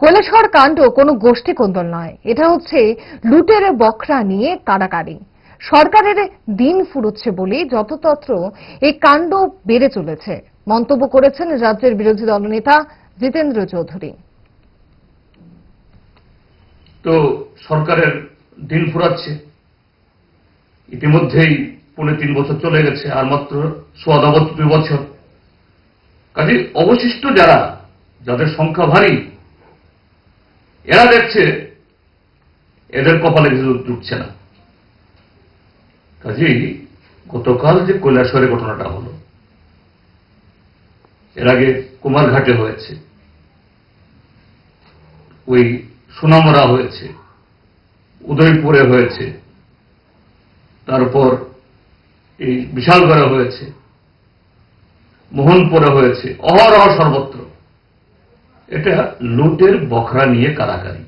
কৈলাসহর কাণ্ড কোনো গোষ্ঠী কোন্দল নয়। এটা হচ্ছে লুটের বকরা নিয়ে কাড়াকাড়ি সরকারের দিন ফুরুচ্ছে বলে যততত্র এই কাণ্ড বেড়ে চলেছে। মন্তব্য করেছেন রাজ্যের বিরোধী দলনেতা জিতেন্দ্র চৌধুরী। তো সরকারের দিন ফুরাচ্ছে। ইতিমধ্যেই পৌনে তিন বছর চলে গেছে, আর মাত্র সোয়াদা দুই বছর। কাজে অবশিষ্ট যারা, যাদের সংখ্যা ভারী এরা দেখছে, এদের কপালে কিছু জুটছে না। কাজেই গতকাল যে কৈলাসহরে ঘটনাটা হলো, এর আগে কুমারঘাটে হয়েছে, ওই সুনামরা হয়েছে, উদয়পুরে হয়েছে, তারপর এই বিশালগড়ে হয়েছে, মোহনপুরে হয়েছে, অহরহ সর্বত্র। এটা লুটের বখরা নিয়ে কারাকারি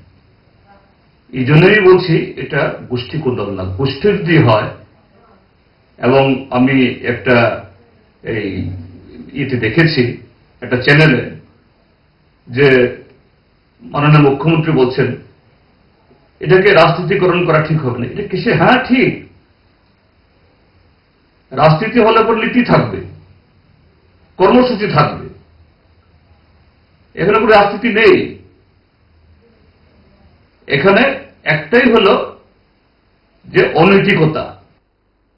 এই জন্যই বলছি এটা গোষ্ঠী কোন্দল না গোষ্ঠী যদি হয়, এবং আমি একটা এই ইতে দেখেছি, একটা চ্যানেলে যে মাননীয় মুখ্যমন্ত্রী বলছেন, এটাকে রাজনীতিকরণ করা ঠিক হবে না। এটা কিসে? হ্যাঁ ঠিক। রাজনীতি হলে পর নীতি থাকবে, কর্মসূচি থাকবে। এখানে কোনো রাজনীতি নেই। এখানে একটাই হলো যে অনৈতিকতা।